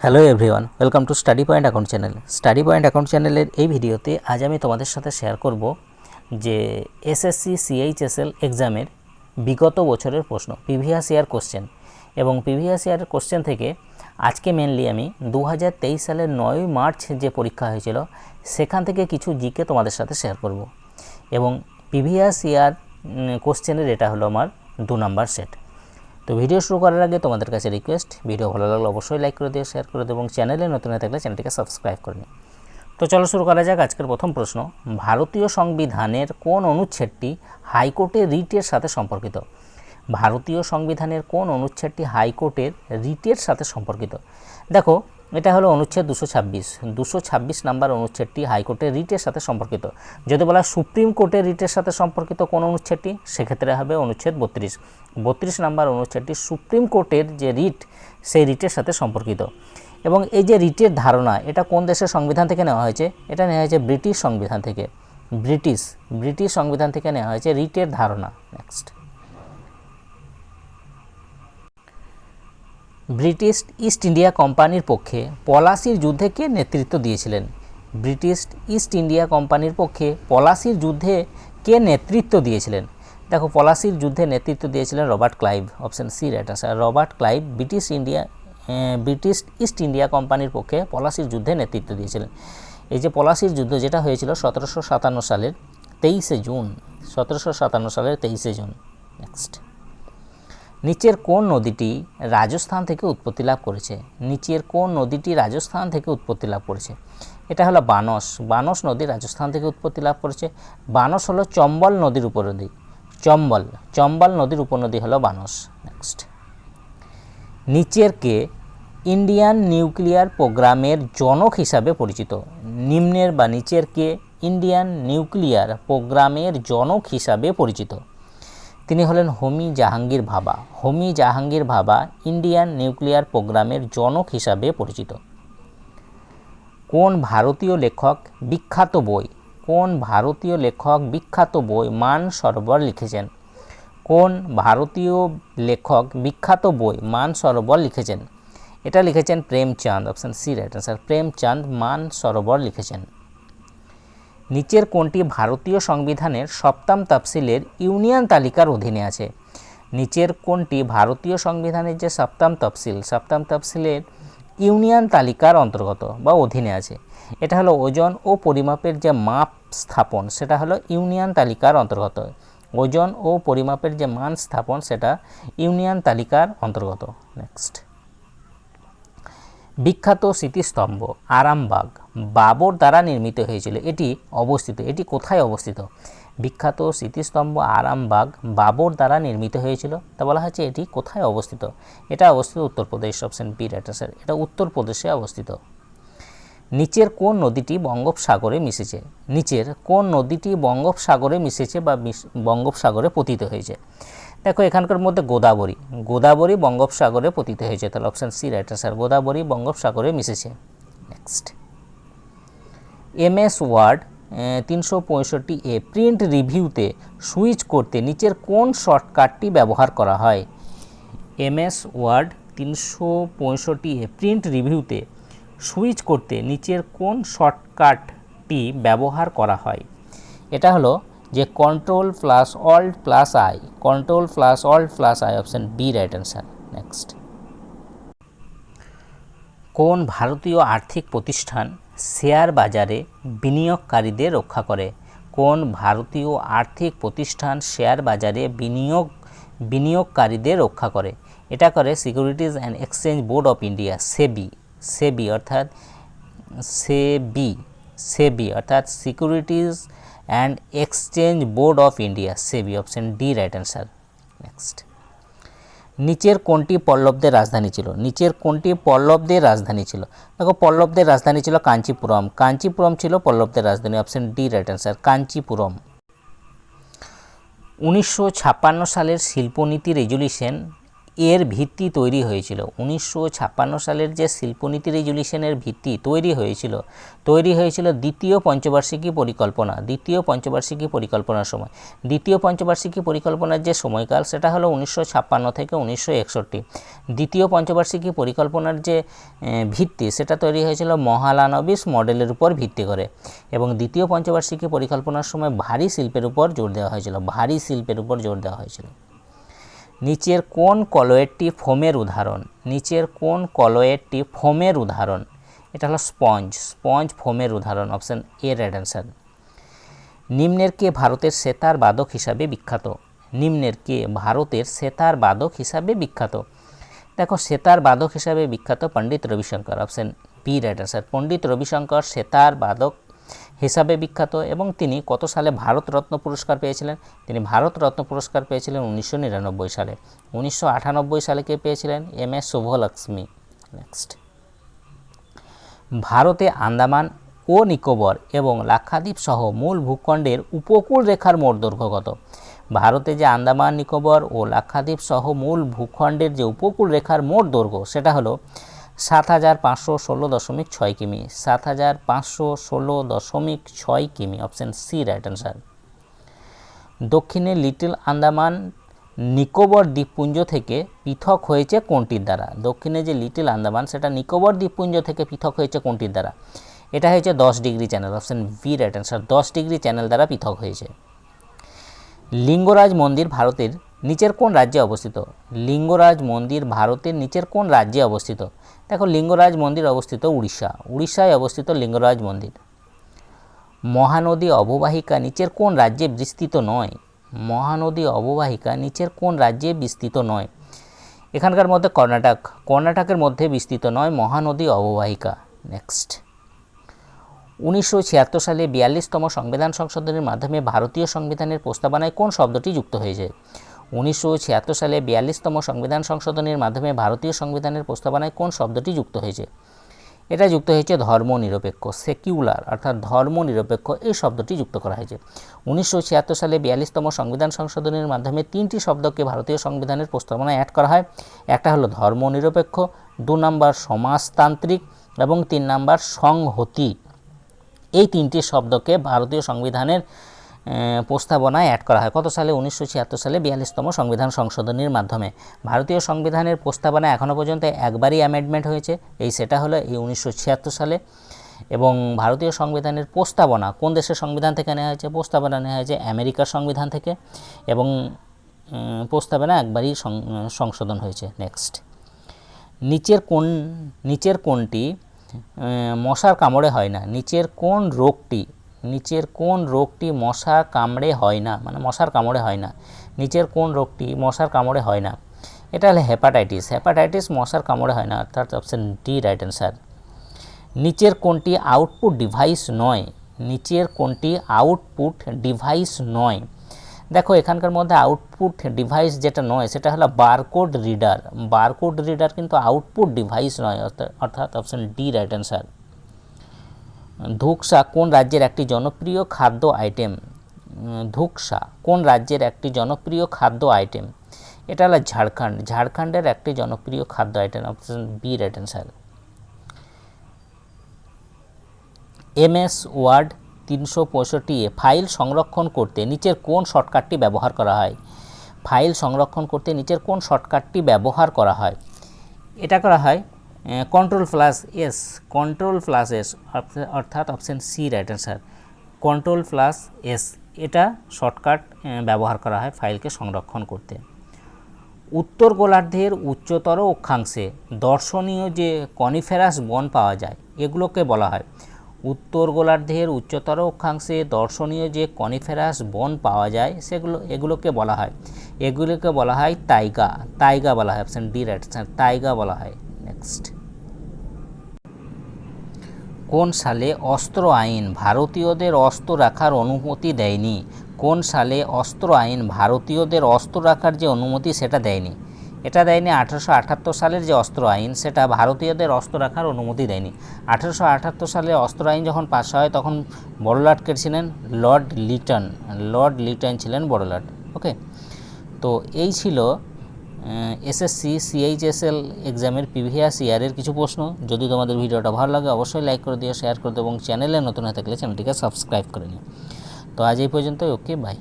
Hello everyone welcome to study point account channel study point account চ্যানেলের এই ভিডিওতে আজ আমি তোমাদের সাথে শেয়ার করব যে এসএসসি সিএইচএসএল এক্সামের বিগত বছরের প্রশ্ন প্রিভিয়াস ইয়ার কোশ্চেন এবং প্রিভিয়াস ইয়ার কোশ্চেন থেকে আজকে মেনলি আমি দু হাজার তেইশ সালের নয়ই মার্চ যে পরীক্ষা হয়েছিল, সেখান থেকে কিছু জিকে তোমাদের সাথে শেয়ার করব। এবং প্রিভিয়াস ইয়ার কোশ্চেনের এটা হলো আমার দু নাম্বার সেট তো ভিডিও শুরু করার আগে তোমাদের কাছে রিকোয়েস্ট ভিডিও ভালো লাগলে অবশ্যই লাইক করে দিও শেয়ার করে দিও এবং চ্যানেলে নতুন হয়ে থাকলে চ্যানেলটিকে সাবস্ক্রাইব করে নিও। তো চলো শুরু করা যাক আজকের প্রথম প্রশ্ন। ভারতীয় সংবিধানের কোন অনুচ্ছেদটি হাইকোর্টের রিটের সাথে সম্পর্কিত? ভারতীয় সংবিধানের কোন অনুচ্ছেদটি হাইকোর্টের রিটের সাথে সম্পর্কিত? দেখো এটা হলো অনুচ্ছেদ দুশো ছাব্বিশ। দুশো ছাব্বিশ নাম্বার অনুচ্ছেদটি হাইকোর্টের রিটের সাথে সম্পর্কিত। যদি বলা সুপ্রিম কোর্টের রিটের সাথে সম্পর্কিত কোন অনুচ্ছেদটি, সেক্ষেত্রে হবে অনুচ্ছেদ বত্রিশ। বত্রিশ নাম্বার অনুচ্ছেদটি সুপ্রিম কোর্টের যে রিট, সেই রিটের সাথে সম্পর্কিত। এবং এই যে রিটের ধারণা, এটা কোন দেশের সংবিধান থেকে নেওয়া হয়েছে? এটা নেওয়া হয়েছে ব্রিটিশ সংবিধান থেকে। ব্রিটিশ ব্রিটিশ সংবিধান থেকে নেওয়া হয়েছে রিটের ধারণা। নেক্সট ব্রিটিশ ইস্ট ইন্ডিয়া কোম্পানির পক্ষে পলাশির যুদ্ধে কে নেতৃত্ব দিয়েছিলেন। ব্রিটিশ ইস্ট ইন্ডিয়া কোম্পানির পক্ষে পলাশির যুদ্ধে কে নেতৃত্ব দিয়েছিলেন? দেখো, পলাশির যুদ্ধে নেতৃত্ব দিয়েছিলেন Robert Clive, option C right answer Robert Clive British India British East India কোম্পানির পক্ষে পলাশির যুদ্ধে নেতৃত্ব দিয়েছিলেন। এই যে পলাশির যুদ্ধ যেটা হয়েছিল সতেরোশো সাতান্ন সালের তেইশে জুন, সতেরোশো সাতান্ন সালের তেইশে জুন নেক্সট নিচের কোন নদীটি রাজস্থান থেকে উৎপত্তি লাভ করেছে? নিচের কোন নদীটি রাজস্থান থেকে উৎপত্তি লাভ করেছে? এটা হলো বানস। বানস নদী রাজস্থান থেকে উৎপত্তি লাভ করেছে। বানস হলো চম্বল নদীর উপনদী। চম্বল। চম্বল নদীর উপনদী হলো বানস। নেক্সট নিচের কে ইন্ডিয়ান নিউক্লিয়ার প্রোগ্রামের জনক হিসাবে পরিচিত। নিম্নের বা নিচের কে ইন্ডিয়ান নিউক্লিয়ার প্রোগ্রামের জনক হিসাবে পরিচিত। তিনি হলেন হোমি জাহাঙ্গীর ভাবা। হোমি জাহাঙ্গীর ভাবা ইন্ডিয়ান নিউক্লিয়ার প্রোগ্রামের জনক হিসাবে পরিচিত। কোন ভারতীয় লেখক বিখ্যাত বই? কোন ভারতীয় লেখক বিখ্যাত বই মান সরোবর লিখেছেন? কোন ভারতীয় লেখক বিখ্যাত বই মান সরোবর লিখেছেন? এটা লিখেছেন Premchand option C right answer Premchand Mansarovar লিখেছেন। নিচের কোনটি ভারতীয় সংবিধানের সপ্তম তফসিলের ইউনিয়ন তালিকার অধীনে আছে। নিচের কোনটি ভারতীয় সংবিধানের যে সপ্তম তফসিল, সপ্তম তফসিলের ইউনিয়ন তালিকার অন্তর্গত বা অধীনে আছে। এটা হলো ওজন ও পরিমাপের যে মাপ স্থাপন, সেটা হলো ইউনিয়ন তালিকার অন্তর্গত। ওজন ও পরিমাপের যে মান স্থাপন, সেটা ইউনিয়ন তালিকার অন্তর্গত। নেক্সট বিখ্যাত স্মৃতিস্তম্ভ, আরামবাগ। বাবর দ্বারা নির্মিত হয়েছিল। এটি অবস্থিত, এটি কোথায় অবস্থিত? বিখ্যাত স্মৃতিস্তম্ভ আরামবাগ বাবর দ্বারা নির্মিত হয়েছিল। তা বলা হচ্ছে এটি কোথায় অবস্থিত? এটা অবস্থিত উত্তরপ্রদেশ অপশন বি রাইটার্সের এটা উত্তরপ্রদেশে অবস্থিত। নিচের কোন নদীটি বঙ্গোপসাগরে মিশেছে? নিচের কোন নদীটি বঙ্গোপসাগরে মিশেছে বা বঙ্গোপসাগরে পতিত হয়েছে? দেখো, এখানকার মধ্যে গোদাবরী। গোদাবরী বঙ্গোপসাগরে পতিত হয়েছে। তাহলে option C right sir Godavari বঙ্গোপসাগরে মিশেছে। নেক্সট এম এস ওয়ার্ড তিনশো পঁয়ষট্টি এ প্রিন্ট রিভিউতে সুইচ করতে নিচের কোন শর্টকাটটি ব্যবহার করা হয়? এম এস ওয়ার্ড, তিনশো পঁয়ষট্টি এ প্রিন্ট রিভিউতে সুইচ করতে নিচের কোন শর্টকাটটি ব্যবহার করা হয়? এটা হলো যে control plus alt plus I control plus alt plus I option B right answer next কোন ভারতীয় আর্থিক প্রতিষ্ঠান শেয়ার বাজারে বিনিয়োগকারীদের রক্ষা করে। কোন ভারতীয় আর্থিক প্রতিষ্ঠান শেয়ার বাজারে বিনিয়োগ, বিনিয়োগকারীদের রক্ষা করে? এটা করে securities and exchange board of India SEBI SEBI অর্থাৎ সেবি সেবি অর্থাৎ securities and exchange board of India SEBI option D right answer next নিচের কোনটি পল্লবদের রাজধানী ছিল? নিচের কোনটি পল্লবদের রাজধানী ছিল? দেখো, পল্লবদের রাজধানী ছিল কাঞ্চিপুরম। কাঞ্চিপুরম ছিল পল্লবদের রাজধানী। Option D right answer Kanchipuram. উনিশশো ছাপ্পান্ন সালের শিল্পনীতি রেজুলিউশন এর ভিত্তি তৈরি হয়েছিল। উনিশশো ছাপ্পান্ন সালের যে শিল্পনীতি রেজুলিউশনের ভিত্তি তৈরি হয়েছিল তৈরি হয়েছিল দ্বিতীয় পঞ্চবার্ষিকী পরিকল্পনা, দ্বিতীয় পঞ্চবার্ষিকী পরিকল্পনার সময়। দ্বিতীয় পঞ্চবার্ষিকী পরিকল্পনার যে সময়কাল, সেটা হলো উনিশশো ছাপ্পান্ন থেকে উনিশশো একষট্টি। দ্বিতীয় পঞ্চবার্ষিকী পরিকল্পনার যে ভিত্তি, সেটা তৈরি হয়েছিল মহালানবিস মডেলের উপর ভিত্তি করে। এবং দ্বিতীয় পঞ্চবার্ষিকী পরিকল্পনার সময় ভারী শিল্পের উপর জোর দেওয়া হয়েছিল, ভারী শিল্পের উপর জোর দেওয়া হয়েছিল। নিচের কোন কলয়েডটি ফোমের উদাহরণ? নিচের কোন কলয়েডটি ফোমের উদাহরণ? এটা হলো স্পঞ্জ। স্পঞ্জ ফোমের উদাহরণ, অপশান এ রাইট অ্যান্সার। নিম্নের কে ভারতের সেতার বাদক হিসাবে বিখ্যাত? নিম্নের কে ভারতের সেতার বাদক হিসাবে বিখ্যাত? দেখো, সেতার বাদক হিসাবে বিখ্যাত Pandit Ravi Shankar, option B right answer. Pandit Ravi Shankar, sitar বাদক হিসাবে বিখ্যাত এবং তিনি কত সালে ভারতরত্ন পুরস্কার পেয়েছিলেন? তিনি ভারতরত্ন পুরস্কার পেয়েছিলেন উনিশশো নিরানব্বই সালে। উনিশশো আটানব্বই সালে কে পেয়েছিলেন? M S Subhalakshmi. নেক্সট ভারতে আন্দামান ও নিকোবর এবং লাক্ষাদ্বীপ সহ মূল ভূখণ্ডের উপকূল রেখার মোট দৈর্ঘ্য কত? ভারতে যে আন্দামান, নিকোবর ও লাক্ষাদ্বীপ সহ মূল ভূখণ্ডের যে উপকূল রেখার মোট দৈর্ঘ্য, সেটা হলো সাত হাজার পাঁচশো ষোলো দশমিক ছয় কিমি, সাত হাজার পাঁচশো ষোলো দশমিক ছয় কিমি, অপশান সি রাইট অ্যান্সার দক্ষিণে লিটল আন্দামান নিকোবর দ্বীপপুঞ্জ থেকে পৃথক হয়েছে কোনটির দ্বারা? দক্ষিণে যে লিটল আন্দামান, সেটা নিকোবর দ্বীপপুঞ্জ থেকে পৃথক হয়েছে কোনটির দ্বারা? এটা হয়েছে দশ degree channel, option B right answer দশ ডিগ্রি চ্যানেল দ্বারা পৃথক হয়েছে। লিঙ্গরাজ মন্দির ভারতের নিচের কোন রাজ্যে অবস্থিত? লিঙ্গরাজ মন্দির ভারতের নিচের কোন রাজ্যে অবস্থিত? দেখো লিঙ্গরাজ মন্দির অবস্থিত উড়িষ্যা, উড়িষ্যায় অবস্থিত লিঙ্গরাজ মন্দির। মহানদী অববাহিকা নিচের কোন রাজ্যে বিস্তৃত নয়? মহানদী অববাহিকা নিচের কোন রাজ্যে বিস্তৃত নয়? এখানকার মধ্যে কর্ণাটক, কর্ণাটকের মধ্যে বিস্তৃত নয়, মহানদী অববাহিকা। নেক্সট উনিশশো ছিয়াত্তর সালে বিয়াল্লিশতম সংবিধান সংশোধনের মাধ্যমে ভারতীয় সংবিধানের প্রস্তাবনায় কোন শব্দটি যুক্ত হয়েছে? উনিশশো ছিয়াত্তর সালে বিয়াল্লিশতম সংবিধান সংশোধনের মাধ্যমে ভারতীয় সংবিধানের প্রস্তাবনায় কোন শব্দটি যুক্ত হয়েছে? এটা যুক্ত হয়েছে ধর্মনিরপেক্ষ সেকিউলার অর্থাৎ ধর্মনিরপেক্ষ, এই শব্দটি যুক্ত করা হয়েছে। উনিশশো ছিয়াত্তর সালে বিয়াল্লিশতম সংবিধান সংশোধনের মাধ্যমে তিনটি শব্দকে ভারতীয় সংবিধানের প্রস্তাবনায় অ্যাড করা হয়। একটা হলো ধর্মনিরপেক্ষ, দু নম্বর সমাজতান্ত্রিক এবং তিন নম্বর সংহতি। এই তিনটি শব্দকে ভারতীয় সংবিধানের প্রস্তাবনায় অ্যাড করা হয়। কত সালে? উনিশশো ছিয়াত্তর সালে বিয়াল্লিশতম সংবিধান সংশোধনীর মাধ্যমে। ভারতীয় সংবিধানের প্রস্তাবনা এখনও পর্যন্ত একবারই অ্যামেন্ডমেন্ট হয়েছে। এই সেটা হলো এই উনিশশো ছিয়াত্তর সালে। এবং ভারতীয় সংবিধানের প্রস্তাবনা কোন দেশের সংবিধান থেকে নেওয়া হয়েছে? প্রস্তাবনা নেওয়া হয়েছে আমেরিকার সংবিধান থেকে। এবং প্রস্তাবনা একবারই সংশোধন হয়েছে। নেক্সট নিচের কোন, নিচের কোনটি মশার কামড়ে হয় না। নিচের কোন রোগটি নিচের কোন রোগটি মশার কামড়ে হয় না? মানে মশার কামড়ে হয় না। নিচের কোন রোগটি মশার কামড়ে হয় না? এটা হলো হেপাটাইটিস হেপাটাইটিস মশার কামড়ে হয় না, অর্থাৎ অপশান ডি রাইট অ্যান্সার নিচের কোনটি আউটপুট ডিভাইস নয়? নিচের কোনটি আউটপুট ডিভাইস নয়? দেখো, এখানকার মধ্যে আউটপুট ডিভাইস যেটা নয়, সেটা হলো বারকোড রিডার বারকোড রিডার কিন্তু আউটপুট ডিভাইস নয় অর্থাৎ অপশন ডি রাইট অ্যান্সার ধুকসা কোন রাজ্যের একটি জনপ্রিয় খাদ্য আইটেম ধুকসা কোন রাজ্যের একটি জনপ্রিয় খাদ্য আইটেম এটা হলো ঝাড়খণ্ড। ঝাড়খণ্ডের একটি জনপ্রিয় খাদ্য item option B right answer MS Word তিনশো পঁয়ষট্টি এ ফাইল সংরক্ষণ করতে নিচের কোন শর্টকাটটি ব্যবহার করা হয়? ফাইল সংরক্ষণ করতে নিচের কোন শর্টকাটটি ব্যবহার করা হয়? এটা করা হয় control plus S control plus S অর্থাৎ option C right answer control plus S এটা শর্টকাট ব্যবহার করা হয় ফাইলকে সংরক্ষণ করতে। উত্তর গোলার্ধের উচ্চতর অক্ষাংশে দর্শনীয় যে কনিফেরাস বন পাওয়া যায়, এগুলোকে বলা হয়। উত্তর গোলার্ধের উচ্চতর অক্ষাংশে দর্শনীয় যে কনিফেরাস বন পাওয়া যায়, সেগুলো, এগুলোকে বলা হয়। এগুলোকে বলা হয় তাইগা। তাইগা বলা হয় অপশান ডি রাইট তাইগা বলা হয়। নেক্সট কোন সালে অস্ত্র আইন ভারতীয়দের অস্ত্র রাখার অনুমতি দেয়নি? কোন সালে অস্ত্র আইন ভারতীয়দের অস্ত্র রাখার যে অনুমতি সেটা দেয়নি? এটা দেয়নি আঠারোশো আটাত্তর সালের যে অস্ত্র আইন, সেটা ভারতীয়দের অস্ত্র রাখার অনুমতি দেয়নি। আঠারোশো আটাত্তর সালে অস্ত্র আইন যখন পাশ হয়, তখন বড়লাট কে ছিলেন? লর্ড লিটন। লর্ড লিটন ছিলেন বড়লাট। ওকে? তো এই ছিল এসএসসি সিএইচএসএল এক্সামের প্রিভিয়াস ইয়ারের কিছু প্রশ্ন। যদি তোমাদের ভিডিওটা ভালো লাগে, অবশ্যই লাইক করে দিও শেয়ার করে দিও এবং চ্যানেলে নতুন হয়ে থাকলে চ্যানেলটিকে সাবস্ক্রাইব করে নিও। তো আজ এই পর্যন্তই ওকে বাই